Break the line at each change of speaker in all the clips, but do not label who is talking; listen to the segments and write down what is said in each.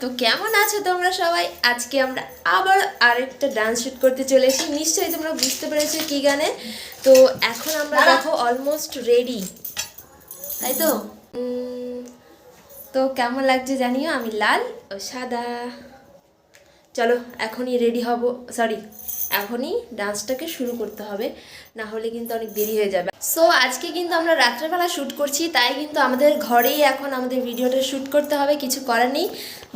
তো কেমন আছো তোমরা সবাই? আজকে আমরা আবার আরেকটা ডান্স শুট করতে চলে এসেছি নিশ্চয়ই তোমরা বুঝতে পেরেছ কি গানে। তো এখন আমরা দেখো অলমোস্ট রেডি তাই তো? তো কেমন লাগছে জানিও? আমি লাল ও সাদা। চলো, এখনই রেডি হব। সরি এখনই ডান্সটাকে শুরু করতে হবে, না হলে কিন্তু অনেক দেরি হয়ে যাবে। সো আজকে কিন্তু আমরা রাত্রেবেলা শ্যুট করছি, তাই কিন্তু আমাদের ঘরেই এখন আমাদের ভিডিওটা শ্যুট করতে হবে, কিছু করার নেই।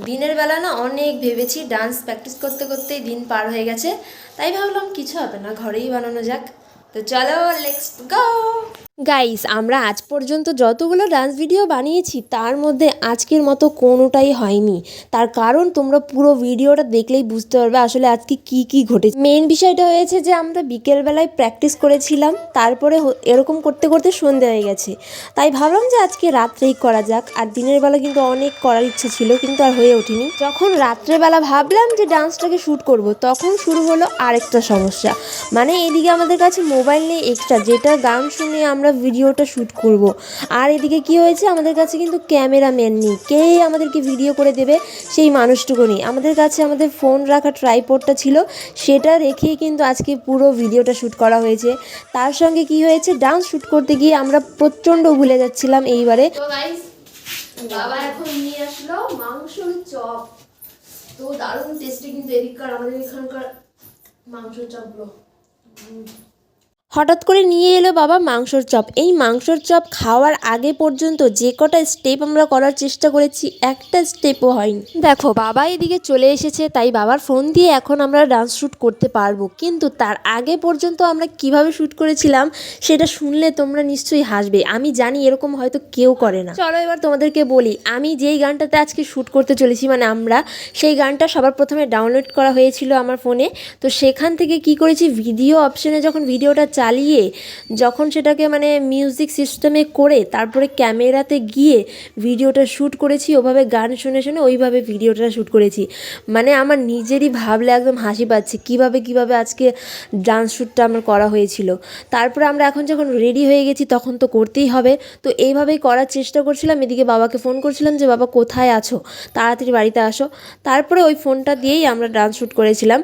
দিনের বেলা না অনেক ভেবেছি ডান্স প্র্যাকটিস করতে করতেই দিন পার হয়ে গেছে, তাই ভাবলাম কিছু হবে না, ঘরেই বানানো যাক। তো চলো লেটস গো গাইস আমরা আজ পর্যন্ত যতগুলো ডান্স ভিডিও বানিয়েছি, তার মধ্যে আজকের মতো কোনোটাই হয়নি। তার কারণ তোমরা পুরো ভিডিওটা দেখলেই বুঝতে পারবে আসলে আজকে কি কি ঘটেছে। মেন বিষয়টা হয়েছে যে, আমরা বিকেলবেলায় প্র্যাকটিস করেছিলাম, তারপরে এরকম করতে করতে সন্ধে হয়ে গেছে। তাই ভাবলাম যে আজকে রাত্রেই করা যাক, আর দিনের বেলা কিন্তু অনেক করার ইচ্ছা ছিল, কিন্তু আর হয়ে ওঠেনি। যখন রাত্রেবেলা ভাবলাম যে ডান্সটাকে শ্যুট করব, তখন শুরু হলো আরেকটা সমস্যা। মানে এদিকে আমাদের কাছে মোবাইল নেই এক্সট্রা যেটা গান শুনে আমরা ভিডিওটা শ্যুট করব। আর এদিকে কি হয়েছে? আমাদের কাছে কিন্তু ক্যামেরাম্যান নেই। কে আমাদেরকে ভিডিও করে দেবে সেই মানুষটুকু নেই। আমাদের কাছে আমাদের ফোন রাখা ট্রাইপডটা ছিল, সেটা রেখেই কিন্তু আজকে পুরো ভিডিওটা শ্যুট করা হয়েছে। তার সঙ্গে কি হয়েছে? ডান্স শ্যুট করতে গিয়ে আমরা প্রচণ্ড ভুলে যাচ্ছিলাম এইবারে। বাবা এখন নিয়ে আসলো মাংসর চপ। তো দারুণ টেস্টি কিন্তু এদিককার আমাদের এখানকার মাংসর চপগুলো। হঠাৎ করে নিয়ে এলো বাবা মাংসর চপ। এই মাংসর চপ খাওয়ার আগে পর্যন্ত যে কটা স্টেপ আমরা করার চেষ্টা করেছি, একটা স্টেপও হয়নি। দেখো, বাবা এদিকে চলে এসেছে, তাই বাবার ফোন দিয়ে এখন আমরা ডান্স শ্যুট করতে পারব। কিন্তু তার আগে পর্যন্ত আমরা কীভাবে শ্যুট করেছিলাম, সেটা শুনলে তোমরা নিশ্চয়ই হাসবে। আমি জানি এরকম হয়তো কেউ করে না। চলো এবার তোমাদেরকে বলি, আমি যেই গানটাতে আজকে শ্যুট করতে চলেছি মানে আমরা, সেই গানটা সবার প্রথমে ডাউনলোড করা হয়েছিল আমার ফোনে তো সেখান থেকে কি করেছি ভিডিও অপশনে যখন ভিডিওটা চালিয়ে যখন সেটাকে মানে মিউজিক সিস্টেমে করে তারপরে ক্যামেরাতে গিয়ে ভিডিওটা শ্যুট করেছি, ওভাবে গান শুনে শুনে ওইভাবে ভিডিওটা শ্যুট করেছি। মানে আমার নিজেরই ভাবলে একদম হাসি পাচ্ছে, কীভাবে কীভাবে আজকে ডান্স শ্যুটটা আমার করা হয়েছিল। তারপরে আমরা এখন যখন রেডি হয়ে গেছি তখন তো করতেই হবে। তো এইভাবেই করার চেষ্টা করছিলাম, এদিকে বাবাকে ফোন করছিলাম যে, বাবা, কোথায় আছো? তাড়াতাড়ি বাড়িতে আসো। তারপরে ওই ফোনটা দিয়েই আমরা ডান্স শ্যুট করেছিলাম।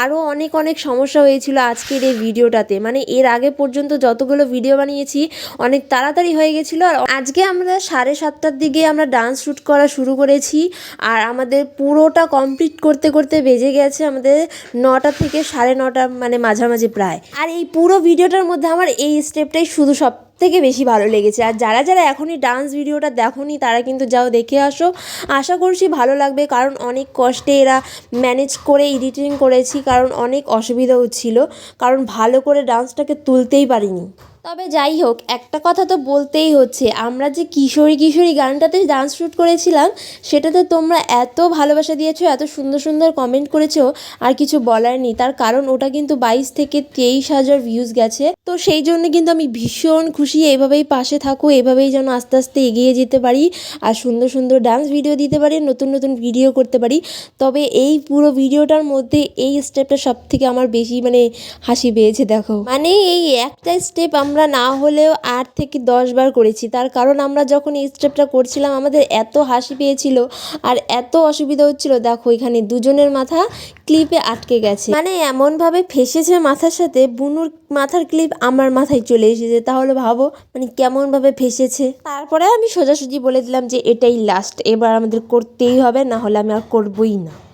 আরও অনেক অনেক সমস্যা হয়েছিল আজকের এই ভিডিওটাতে মানে এর আগে পর্যন্ত যতগুলো ভিডিও বানিয়েছি, অনেক তাড়াতাড়ি হয়ে গেছিল। আর আজকে আমরা সাড়ে সাতটার দিকে আমরা ডান্স শ্যুট করা শুরু করেছি। আর আমাদের পুরোটা কমপ্লিট করতে করতে বেজে গেছে আমাদের নটা থেকে সাড়ে নটা মানে মাঝামাঝি প্রায়। আর এই পুরো ভিডিওটার মধ্যে আমার এই স্টেপটাই শুধু সব থেকে বেশি ভালো লেগেছে। আর যারা যারা এখনই ডান্স ভিডিওটা দেখোনি, তারা কিন্তু যাও দেখে আসো। আশা করছি ভালো লাগবে, কারণ অনেক কষ্টে এরা ম্যানেজ করে এডিটিং করেছি, কারণ অনেক অসুবিধাও ছিল। কারণ ভালো করে ডান্সটাকে তুলতেই পারিনি। তবে যাই হোক, একটা কথা তো বলতেই হচ্ছে। আমরা যে কিশোরী কিশোরী গানটাতে ডান্স শ্যুট করেছিলাম, সেটাতে তোমরা এত ভালোবাসা দিয়েছ, এত সুন্দর সুন্দর কমেন্ট করেছ, আর কিছু বলার নেই। তার কারণ ওটা কিন্তু বাইশ থেকে তেইশ হাজার ভিউজ গেছে। তো সেই জন্য কিন্তু আমি ভীষণ খুশি, এভাবেই পাশে থাকো, এভাবেই যেন আস্তে আস্তে এগিয়ে যেতে পারি, আর সুন্দর সুন্দর ডান্স ভিডিও দিতে পারি, নতুন নতুন ভিডিও করতে পারি। তবে এই পুরো ভিডিওটার মধ্যে এই স্টেপটা সব থেকে আমার বেশি মানে হাসি পেয়েছে, দেখো। মানে এই একটা স্টেপ আমরা না হলেও আট থেকে দশ বার করেছি। তার কারণ আমরা যখন এই স্টেপটা করছিলাম, আমাদের এত হাসি পেয়েছিল আর এত অসুবিধা হচ্ছিল। দেখো, এখানে দুজনের মাথা ক্লিপে আটকে গেছে। মানে এমনভাবে ফেসেছে মাথার সাথে, বুনুর মাথার ক্লিপ আমার মাথায় চলে এসেছে। তাহলে ভাবো মানে কেমনভাবে ফেসেছে। তারপরে আমি সোজাসুজি বলে দিলাম যে, এটাই লাস্ট এবার আমাদের করতেই হবে, না হলে আমি আর করবই না।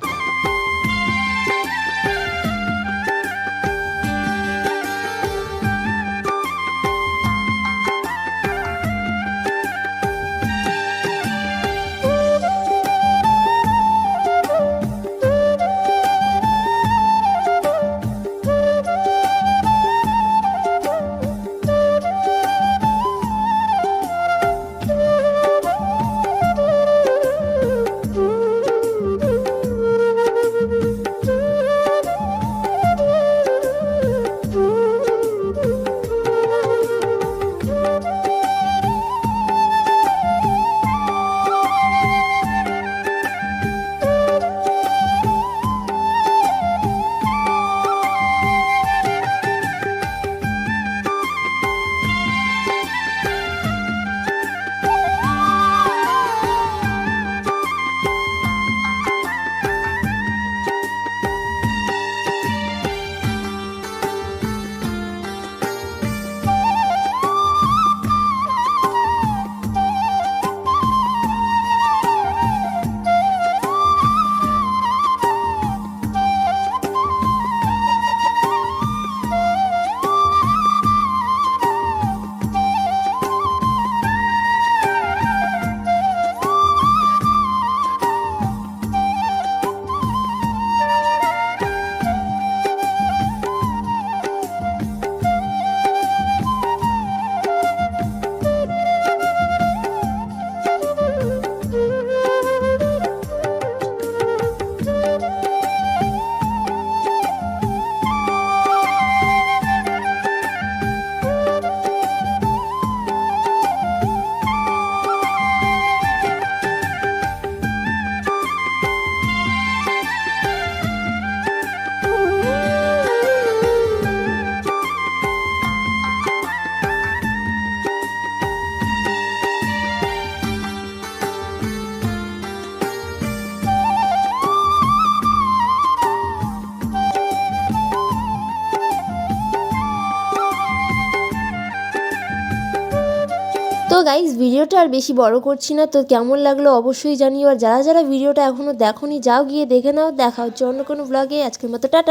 গাইজ ভিডিওটা আর বেশি বড় করছি না, তো কেমন লাগল অবশ্যই জানিও। আর যারা যারা ভিডিওটা এখনও দেখোনি, যাও গিয়ে দেখে নাও। দেখা হচ্ছে অন্য কোনো ব্লগে আজকের মতো, টাটা।